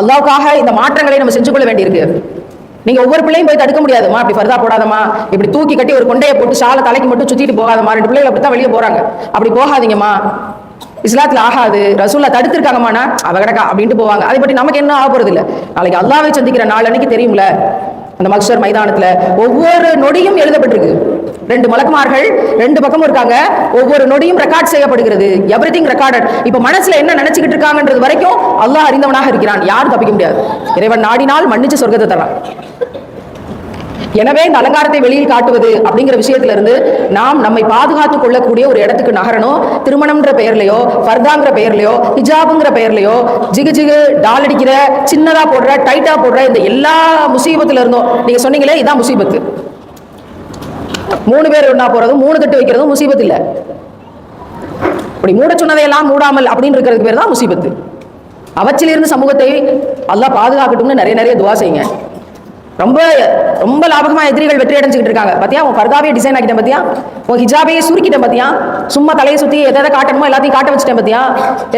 அல்லாவுக்காக இந்த மாற்றங்களை நம்ம செஞ்சு கொள்ள வேண்டியிருக்கு. நீங்க ஒவ்வொரு பிள்ளையும் போய் தடுக்க முடியாதுமா அப்படி ஃபர்தா போடாதமா இப்படி தூக்கி கட்டி ஒரு கொண்டையை போட்டு சாலை தலைக்கு மட்டும் சுத்திட்டு போகாதமா ரெண்டு பிள்ளைகள் அப்படித்தான் வெளியே போறாங்க. அப்படி போகாதீங்கம்மா. இஸ்லாத்துல ஆகாது ரசூல்லா தடுத்திருக்காங்கம்மாண்ணா அவ கிடக்கா அப்படின்ட்டு போவாங்க. அதை பற்றி நமக்கு என்ன ஆக போறது இல்லை நாளைக்கு அல்லாவை சந்திக்கிற நாள் அன்னைக்கு தெரியும்ல. அந்த மக்சர் மைதானத்துல ஒவ்வொரு நொடியும் எழுதப்பட்டிருக்கு. ரெண்டு மலக்குமார்கள் ரெண்டு பக்கமும் இருக்காங்க. ஒவ்வொரு நொடியும் ரெக்கார்ட் செய்யப்படுகிறது. எவ்ரி திங் ரெக்கார்டட் இப்ப மனசுல என்ன நினச்சிக்கிட்டு இருக்காங்கன்றது வரைக்கும் அல்லாஹ் அறிந்தவனாக இருக்கிறான். யாரும் தப்பிக்க முடியாது. இறைவன் நாடினால் மன்னிச்சு சொர்க்கத்தை தரான் எனவே இந்த அலங்காரத்தை வெளியில் காட்டுவது அப்படிங்கிற விஷயத்துல இருந்து நாம் நம்மை பாதுகாத்துக் கொள்ளக்கூடிய ஒரு இடத்துக்கு நகரணும். திருமணம்ன்ற பெயர்லையோ ஃபர்தாங்கிற பெயர்லையோ ஹிஜாபுங்கிற பெயர்லையோ ஜிகு ஜிகு டால் அடிக்கிற சின்னதா போடுற டைட்டா போடுற இந்த எல்லா முசீபத்துல இருந்தோம் நீங்க சொன்னீங்களே இதான் முசீபத்து. மூணு பேர் ஒன்னா போறதும் மூணு தட்டு வைக்கிறதும் முசீபத் இல்ல. இப்படி மூட சொன்னதையெல்லாம் மூடாமல் அப்படின்னு இருக்கிறதுக்கு பேர் தான் முசீபத்து. அவற்றிலிருந்து சமூகத்தை எல்லாம் பாதுகாக்கட்டும்னு நிறைய நிறைய துவா செய்யுங்க. ரொம்ப ரொம்ப லாபகமாக எதிரிகள் வெற்றி அடைஞ்சிக்கிட்டு இருக்காங்க. பார்த்தியா உன் ஃபர்தாவே டிசைன் ஆகிட்டேன் பார்த்தியா உன் ஹிஜாபையே சுருக்கிட்டேன் பார்த்தியா சும்மா தலையை சுற்றி எதை எதை காட்டணுமோ எல்லாத்தையும் காட்ட வச்சுட்டேன் பார்த்தியா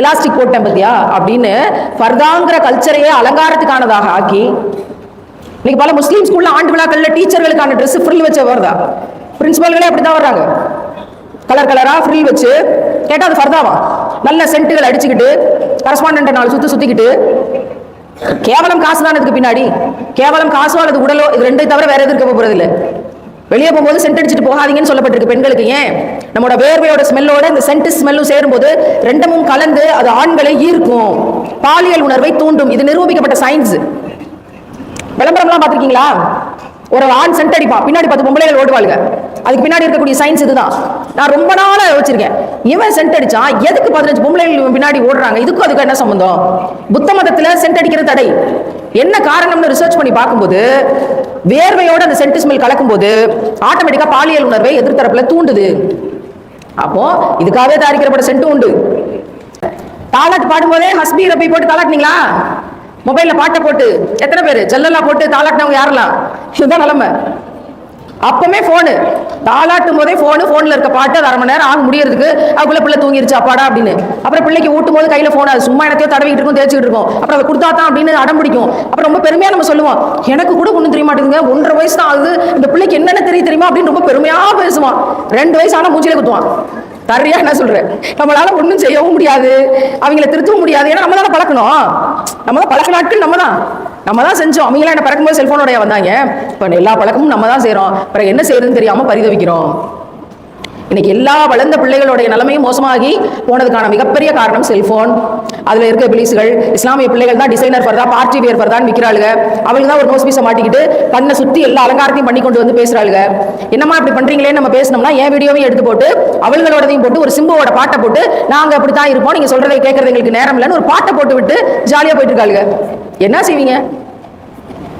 எலாஸ்டிக் போட்டேன் பார்த்தியா அப்படின்னு ஃபர்தாங்கிற கல்ச்சரையே அலங்காரத்துக்கானதாக ஆக்கி இன்னைக்கு பல முஸ்லீம் ஸ்கூலில் ஆண்டு விழாக்களில் டீச்சர்களுக்கான ட்ரெஸ் ஃப்ரில் வச்ச வருதா? பிரின்சிபல்களே அப்படிதான் வர்றாங்க. கலர் கலராக ஃப்ரில் வச்சு கேட்டால் அது ஃபர்தாவா நல்ல சென்ட்டுகள் அடிச்சுக்கிட்டு கரஸ்பாண்டன்ட் நாலு சுற்றி சுற்றிக்கிட்டு கேவலம் காசு தான் இதுக்கு பின்னாடி? கேவலம் காசோ அல்லது உடலோ இது ரெண்டை தவிர வேற எதுவும் இருக்க போறது இல்ல வெளியே போகும்போது சென்ட் அடிச்சுட்டு போகாதீங்கன்னு சொல்லப்பட்டிருக்கு பெண்களுக்கு. ஏன்? நம்மளோட வேர்வையோட ஸ்மெல்லோட இந்த சென்ட் ஸ்மெல்லும் சேரும்போது ரெண்டமும் கலந்து அது ஆண்களை ஈர்க்கும். பாலியல் உணர்வை தூண்டும். இது நிரூபிக்கப்பட்ட சயின்ஸ் விளம்பரம்லாம் பார்த்துருக்கீங்களா? ஒரு ஆண் சென்ட் அடிப்பான் பின்னாடி பத்து பொம்பளைகள் ஓடுவாளுங்க. அதுக்கு பின்னாடி இருக்கக்கூடிய சயின்ஸ் இதுதான். நான் ரொம்ப நாளாக யோசிச்சிருக்கேன். இவன் சென்ட் அடிச்சான் எதுக்கு பதினஞ்சு பொம்பளைகள் பின்னாடி ஓடுறாங்க? இதுக்கும் அதுக்கு என்ன சம்பந்தம்? புத்த மதத்துல சென்ட் அடிக்கிற தடை. என்ன காரணம்னு ரிசர்ச் பண்ணி பார்க்கும்போது வேர்வையோட அந்த சென்ட் ஸ்மெல் கலக்கும்போது ஆட்டோமேட்டிக்கா பாலியல் உணர்வை எதிர்த்தரப்புல தூண்டுது. அப்போ இதுக்காகவே தயாரிக்கப்பட்ட சென்ட் உண்டு. தாலாட்டு பாடும்போதே ஹஸ்பி போய் போட்டு தாளாட்டினீங்களா மொபைல்ல பாட்டை போட்டு எத்தனை பேர்? ஜல்லெல்லாம் போட்டு தாளாட்டினவங்க யாரெல்லாம்? இதுதான் நிலைமை. அப்பவுமே ஃபோனு தாளாட்டும் போதே ஃபோனு ஃபோனில் இருக்க பாட்டு அது அரை மணி நேரம் ஆக முடியறதுக்கு அதுக்குள்ள பிள்ளை தூங்கிருச்சு அப்பாடா அப்படின்னு. அப்புறம் பிள்ளைக்கு ஊட்டும் போது கையில் ஃபோன் அது சும்மா இடத்தையோ தடவிட்டு இருக்கும் தேய்ச்சிட்டு இருக்கும். அப்புறம் அதை கொடுத்தா தான் அப்படின்னு அடம் பிடிக்கும். அப்புறம் ரொம்ப பெருமையாக நம்ம சொல்லுவோம் எனக்கு கூட ஒன்றும் தெரிய மாட்டேங்குங்க ஒன்றரை வயசு தான் ஆகுது இந்த பிள்ளைக்கு என்னென்ன தெரியும் தெரியுமா? அப்படின்னு ரொம்ப பெருமையாக பேசுவான். ரெண்டு வயசு ஆனால் மூஞ்சிலே குத்துவான். தரையா என்ன சொல்றேன் நம்மளால ஒன்றும் செய்யவும் முடியாது. அவங்கள திருத்தவும் முடியாது. ஏன்னா நம்ம தானே பழக்கணும். நம்ம தான் பழக்க நாட்கள் நம்ம தான் நம்ம தான் செஞ்சோம். அவங்களாம் என்ன பறக்கும்போது செல்போனோடைய வந்தாங்க. இப்போ எல்லா பழக்கமும் நம்ம தான் செய்கிறோம் பிறகு என்ன செய்யறதுன்னு தெரியாம பரிதவிக்கிறோம். இன்னைக்கு எல்லா வளர்ந்த பிள்ளைகளுடைய நிலைமையும் மோசமாகி போனதுக்கான மிகப்பெரிய காரணம் செல்போன் அதுல இருக்க பிளீஸ்கள் இஸ்லாமிய பிள்ளைகள் தான் டிசைனர் ஃபர்தா பார்ட்டி வேர் ஃபர்தான் விற்கிறாளுங்க அவளுக்கு தான் ஒரு நோஸ் பீஸை மாட்டிக்கிட்டு கண்ணை சுத்தி எல்லா அலங்காரத்தையும் பண்ணி கொண்டு வந்து பேசுறாளுங்க என்னம்மா இப்படி பண்றீங்களேன்னு நம்ம பேசணும்னா என் வீடியோவையும் எடுத்து போட்டு அவங்களோடதையும் போட்டு ஒரு சிம்புவோட பாட்டை போட்டு நாங்க அப்படி தான் இருப்போம் நீங்க சொல்றதை கேட்கறது எங்களுக்கு நேரம் இல்லைன்னு ஒரு பாட்டை போட்டு விட்டு ஜாலியா போயிட்டு இருக்காளுங்க என்ன செய்வீங்க?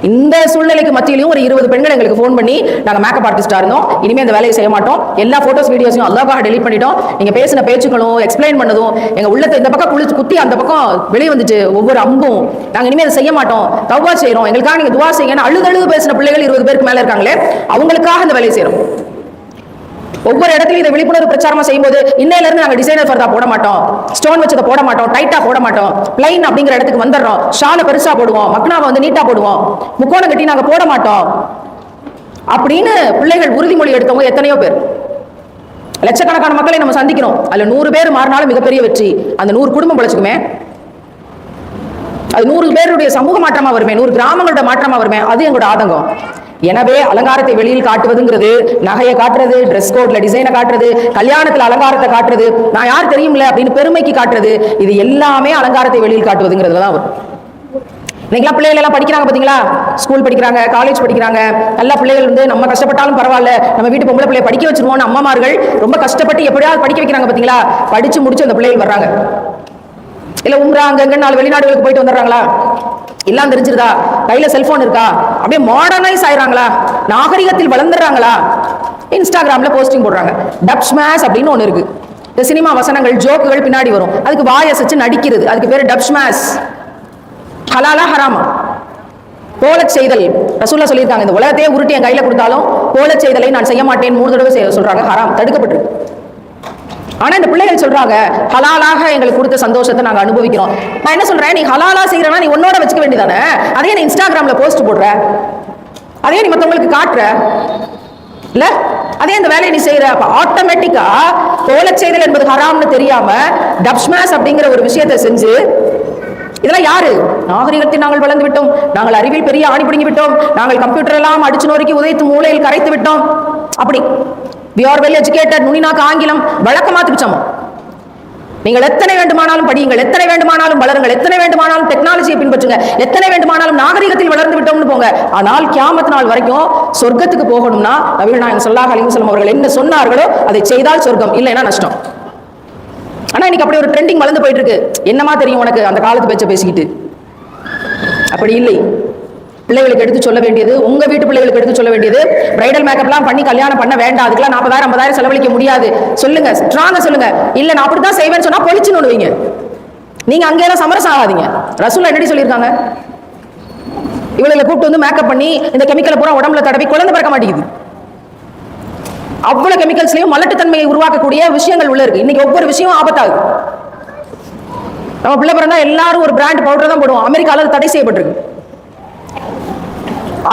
இந்த சூழ்நிலைக்கு மத்தியிலையும் ஒரு இருபது பெண்கள் எங்களுக்கு ஃபோன் பண்ணி நாங்கள் மேக்கப் ஆர்டிஸ்டாக இருந்தோம். இனிமேல் அந்த வேலையை செய்ய மாட்டோம். எல்லா ஃபோட்டோஸ் வீடியோஸையும் அல்லாஹ் டெலிட் பண்ணிட்டோம். நீங்கள் பேசின பேச்சுக்களும் எக்ஸ்பிளைன் பண்ணதும் எங்கள் உள்ளத்தை இந்த பக்கம் குளிச்சு குத்தி அந்த பக்கம் வெளியே வந்துச்சு ஒவ்வொரு அம்பும். நாங்கள் இனிமேல் அதை செய்ய மாட்டோம். தவா செய்கிறோம் எங்களுக்காக நீங்கள் துவா செய்யுங்கன்னு அழுது அழுது பேசின பிள்ளைகள் இருபது பேருக்கு மேலே இருக்காங்களே அவங்களுக்காக இந்த வேலையை செய்கிறோம் ஒவ்வொரு இடத்துலையும் இதை விழிப்புணர்வு பிரச்சாரமா செய்யும்போது இன்னையில இருந்து நாங்க டிசைனர் ஃபர்தா போட மாட்டோம். ஸ்டோன் வச்சதை போட மாட்டோம். டைட்டா போட மாட்டோம். பிளைன் அப்படிங்கிற இடத்துக்கு வந்துடுறோம். ஷாலை பெருசா போடுவோம். மக்னாவை வந்து நீட்டா போடுவோம். முக்கோணம் கட்டி நாங்க போட மாட்டோம். அப்படின்னு பிள்ளைகள் உறுதிமொழி எடுத்தவங்க எத்தனையோ பேர். லட்சக்கணக்கான மக்களை நம்ம சந்திக்கிறோம். அதுல நூறு பேர் மாறினாலும் மிகப்பெரிய வெற்றி. அந்த நூறு குடும்பம் பிழைச்சுக்குமே. அது நூறு பேருடைய சமூக மாற்றமா வருமே. நூறு கிராமங்களோட மாற்றமா வருமே. அது எங்களோட ஆதங்கம். எனவே அலங்காரத்தை வெளியில் காட்டுவதுங்கிறது நகையை காட்டுறது ட்ரெஸ் கோட்ல டிசைனை காட்டுறது கல்யாணத்தில் அலங்காரத்தை காட்டுறது நான் யார் தெரியும்ல அப்படின்னு பெருமைக்கு காட்டுறது இது எல்லாமே அலங்காரத்தை வெளியில் காட்டுவதுங்கிறதுல தான் வரும். இன்னைக்கெல்லாம் பிள்ளைகள் எல்லாம் படிக்கிறாங்க பாத்தீங்களா? ஸ்கூல் படிக்கிறாங்க காலேஜ் படிக்கிறாங்க. நல்ல பிள்ளைகள் வந்து நம்ம கஷ்டப்பட்டாலும் பரவாயில்ல நம்ம வீட்டு பொம்பளை பிள்ளைய படிக்க வச்சிருவோம்னு அம்மாமார்கள் ரொம்ப கஷ்டப்பட்டு எப்படியாவது படிக்க வைக்கிறாங்க பாத்தீங்களா? படிச்சு முடிச்சு அந்த பிள்ளைகள் வர்றாங்க. இல்ல உம்ரா அங்கங்க நாலு வெளிநாடுகளுக்கு போயிட்டு வந்துடுறாங்களா? எல்லாம் தெரிஞ்சிருதா? கையில செல்போன் இருக்கா? அப்படியே மாடர்னைஸ் ஆயிராங்களா நாகரிகத்தில் வளர்ந்துடுறாங்களா? இன்ஸ்டாகிராம்ல போஸ்டிங் போடுறாங்க. டப் ஸ்மாஷ் அப்படின்னு ஒன்று இருக்கு. இந்த சினிமா வசனங்கள் ஜோக்குகள் பின்னாடி வரும். அதுக்கு வாய் அசைச்சு நடிக்கிறது. அதுக்கு பேர் டப் ஸ்மாஷ் ஹலாலா ஹராமா. போலச் செய்தல். ரசூல்லா சொல்லியிருக்காங்க இந்த உலகத்தையே உருட்டி என் கையில கொடுத்தாலும் போலச் செய்தலை நான் செய்ய மாட்டேன். மூணு தடவை செய்ய சொல்றாங்க. ஹராம். தடுக்கப்பட்டிருக்கு. ஆனா இந்த பிள்ளைகள் சொல்றாங்க ஹலாலாக எங்களுக்கு கொடுத்த சந்தோஷத்தை நாங்க அனுபவிக்கிறோம். நான் என்ன சொல்றேன்? நீ ஹலாலா செய்யறனா நீ உன்னோட வச்சுக்க வேண்டியதானே? அதே நீ இன்ஸ்டாகிராம்ல போஸ்ட் போடுற. அதே நீ மத்தவங்களுக்கு காட்டுற. இல்ல? அதே இந்த வேலையை நீ செய்யற அப்ப ஆட்டோமேட்டிக்கா கோலச் செய்தல் என்பது ஹராம்னு தெரியாம டப்ஸ்மேஸ் அப்படிங்கிற ஒரு விஷயத்தை செஞ்சு இதெல்லாம் யாரு? நாகரிகத்தில் நாங்கள் வளர்ந்து விட்டோம். நாங்கள் அறிவில் பெரிய ஆணி பிடுங்கி விட்டோம். நாங்கள் கம்ப்யூட்டர் எல்லாம் அடிச்சு நோக்கி உதைத்து மூலையில் கரைத்து விட்டோம். அப்படி. வி ஆர் வெல் எஜுகேட்டட் நுனினாக்கு ஆங்கிலம் வழக்கமாத்துக்கு சமம் நீங்கள் எத்தனை வேண்டுமானாலும் படியுங்கள் எத்தனை வேண்டுமானாலும் வளருங்கள் எத்தனை வேண்டுமானாலும் டெக்னாலஜியை பின்பற்றுங்க எத்தனை வேண்டுமானாலும் நாகரிகத்தில் வளர்ந்து விட்டோம்னு போங்க. ஆனால் கியாமத் நாள் வரைக்கும் சொர்க்கத்துக்கு போகணும்னா நவீன நாயகம் சொல்லாஹ் அலிவசலம் அவர்கள் என்ன சொன்னார்களோ அதை செய்தால் சொர்க்கம் இல்லைன்னா நஷ்டம். ஆனா இன்னைக்கு அப்படி ஒரு ட்ரெண்டிங் வளர்ந்து போயிட்டு இருக்கு. என்னமா தெரியும் உனக்கு அந்த காலத்து பேச்ச பேசிக்கிட்டு? அப்படி இல்லை. பிள்ளைகளுக்கு எடுத்து சொல்ல வேண்டியது உங்க வீட்டு பிள்ளைகளுக்கு எடுத்து சொல்ல வேண்டியது. பிரைடல் மேக்கப்லாம் பண்ணி கல்யாணம் பண்ண வேண்டாம். அதுக்கெல்லாம் நாற்பதாயிரம் ஐம்பதாயிரம் செலவழிக்க முடியாது. சொல்லுங்க ஸ்ட்ராங்கா சொல்லுங்க. இல்ல நான் அப்படித்தான் செய்வேன்னு சொன்னா பொழிச்சுன்னு வைங்க நீங்க அங்கேயெல்லாம் சமரசம் ஆகாதீங்க. ரசூல் என்னடி சொல்லியிருக்காங்க? இவளை கூப்பிட்டு வந்து மேக்கப் பண்ணி இந்த கெமிக்கலை பூரா உடம்புல தடவி குழந்தை பிறக்க மாட்டேங்குது. அவ்வளவு கெமிக்கல்ஸ்லயும் மலட்டுத்தன்மையை உருவாக்கக்கூடிய விஷயங்கள் உள்ள இருக்கு. இன்னைக்கு ஒவ்வொரு விஷயமும் ஆபத்தாகுது. நம்ம பிள்ளை பிறந்தா எல்லாரும் ஒரு பிராண்ட் பவுடர் தான் போடுவோம். அமெரிக்காவில் தடை செய்யப்பட்டிருக்கு.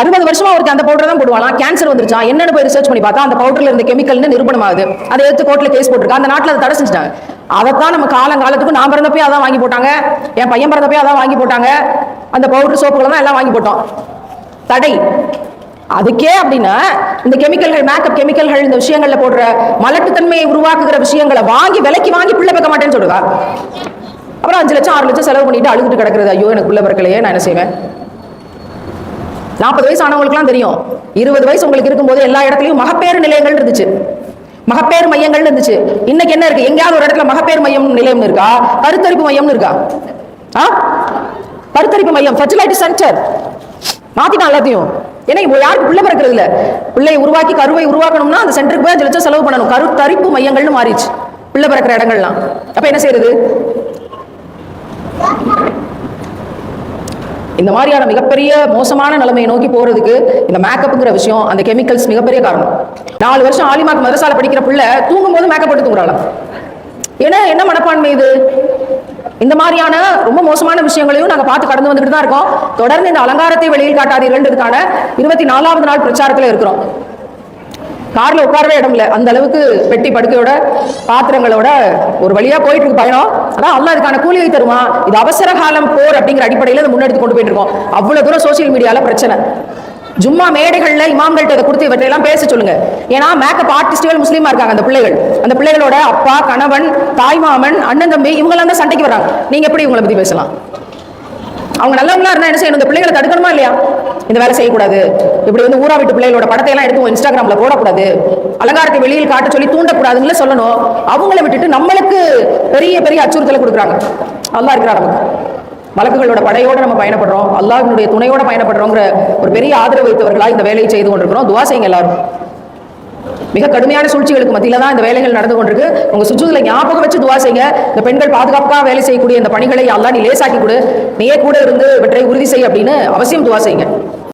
அறுபது வருஷமா ஒருத்தன் அந்த பவுடர் தான் போடுவான்? கேன்சர் வந்துருச்சா? என்னன்னு போய் ரிசர்ச் பண்ணி பார்த்தா அந்த பவுடர்ல இருந்த கெமிக்கல்னு நிரூபணம் ஆகுது அதை எடுத்து கோர்ட்ல கேஸ் போட்டுருக்கா. அந்த நாட்டில் அதை தடை செஞ்சுட்டாங்க. அதைத்தான் நம்ம காலங்காலத்துக்கு நான் பிறந்தப்பே அதான் வாங்கி போட்டாங்க. என் பையன் பிறந்தப்பே அதான் வாங்கி போட்டாங்க. அந்த பவுடர் சோப்புகளை தான் எல்லாம் வாங்கி போட்டோம். தடை. அதுக்கே அப்படின்னா இந்த கெமிக்கல்கள் மேக்கப் கெமிக்கல்கள் இந்த விஷயங்கள்ல போடுற மலட்டுத்தன்மையை உருவாக்குகிற விஷயங்களை வாங்கி விலைக்கு வாங்கி பிள்ளை வைக்க மாட்டேன்னு சொல்லுவா. அப்புறம் அஞ்சு லட்சம் ஆறு லட்சம் செலவு பண்ணிட்டு அழுதுட்டு கிடக்குறது. ஐயோ எனக்கு பிள்ளை பிறக்கலையே நான் என்ன செய்வேன்? நாற்பது வயசு ஆனவங்களுக்குலாம் தெரியும். இருபது வயசு உங்களுக்கு இருக்கும்போது எல்லா இடத்துலையும் மகப்பேறு நிலையங்கள் இருந்துச்சு. மகப்பேறு மையங்கள் இருந்துச்சு. இன்னைக்கு என்ன இருக்கு? எங்கேயாவது ஒரு இடத்துல மகப்பேறு மையம் நிலையம் இருக்கா? கருத்தரிப்பு மையம்னு இருக்கா? ஆ? கருத்தரிப்பு மையம் ஃபெர்டிலைட்டி சென்டர் மாத்திட்டான் எல்லாத்தையும். ஏன்னா இப்போ யாருக்கு பிள்ளை பிறக்கிறது இல்ல. பிள்ளையை உருவாக்கி கருவை உருவாக்கணும்னா அந்த சென்டருக்கு போய் அஞ்சு லட்சம் செலவு பண்ணணும். கருத்தரிப்பு மையங்கள்னு மாறிடுச்சு. பிள்ளை பிறக்கிற இடங்கள்லாம். அப்ப என்ன செய்யறது இந்த மாதிரியான மிகப்பெரிய மோசமான நிலைமையை நோக்கி போறதுக்கு இந்த மேக்கப்புங்கிற விஷயம் அந்த கெமிக்கல்ஸ் மிகப்பெரிய காரணம். நாலு வருஷம் ஆலிமார்க் மதரசால படிக்கிற பிள்ளை தூங்கும் போது மேக்கப் போட்டு தூங்குறாளாம் ஏன்னா என்ன மனப்பான்மை இது? இந்த மாதிரியான ரொம்ப மோசமான விஷயங்களையும் நாங்க பார்த்து கடந்து வந்துட்டு தான் இருக்கோம். தொடர்ந்து இந்த அலங்காரத்தை வெளியில் காட்டாதீர்கள்ன்றதுக்கான இருபத்தி நாலாவது நாள் பிரச்சாரத்துல இருக்கிறோம். கார்ல உட்காரவே இடம் இல்லை. அந்த அளவுக்கு பெட்டி படுக்கையோட பாத்திரங்களோட ஒரு வழியா போயிட்டு இருக்கு பயணம். அதான் அல்லாஹ் இதுக்கான கூலியை தருமா? இது அவசர காலம் போர் அப்படிங்கிற அடிப்படையில் அதை முன்னெடுத்து கொண்டு போயிட்டு இருக்கோம். அவ்வளவு தூரம் சோசியல் மீடியால பிரச்சனை. ஜும்மா மேடைகள்ல இமாம்கள்ட்ட இதை கொடுத்து இவற்றையெல்லாம் பேச சொல்லுங்க. ஏன்னா மேக்கப் ஆர்டிஸ்டுகள் முஸ்லீமா இருக்காங்க அந்த பிள்ளைகள். அந்த பிள்ளைகளோட அப்பா கணவன் தாய்மாமன் அண்ணன் தம்பி இவங்கெல்லாம் தான் சண்டைக்கு வர்றாங்க. நீங்க எப்படி இவங்களை பத்தி பேசலாம்? அவங்க நல்லவங்களா இருந்தா என்ன செய்யணும்? இந்த பிள்ளைகளை தடுக்கணுமா இல்லையா? இந்த வேலை செய்யக்கூடாது. இப்படி வந்து ஊரா விட்டு பிள்ளைகளோட படத்தை எல்லாம் எடுத்து இன்ஸ்டாகிராம்ல போடக்கூடாது. அலங்காரத்தை வெளியில் காட்ட சொல்லி தூண்டக்கூடாதுன்னு சொல்லணும். அவங்கள விட்டுட்டு நம்மளுக்கு பெரிய பெரிய அச்சுறுத்தலை கொடுக்குறாங்க. அல்லா இருக்கிறா நமக்கு. வழக்குகளோட படையோட நம்ம பயணப்படுறோம். அல்லாஹ்வினுடைய துணையோட பயணப்படுறோங்கிற ஒரு பெரிய ஆதரவு வைத்தவர்களாக இந்த வேலையை செய்து கொண்டிருக்கிறோம். துவா செய்யுங்க எல்லாரும். மிக கடுமையான சூழ்ச்சிகளுக்கு மத்தியில தான் இந்த வேலைகள் நடந்து கொண்டிருக்கு. உங்க சுற்றுல ஞாபகம் வச்சு துவா செய்யுங்க இந்த பெண்கள் பாதுகாப்பாக வேலை செய்யக்கூடிய இந்த பணிகளை எல்லாம் நீ லேசாக்கி கொடு. நீயே கூட இருந்து இவற்றை உறுதி செய் அப்படின்னு அவசியம் துவா செய்யுங்க.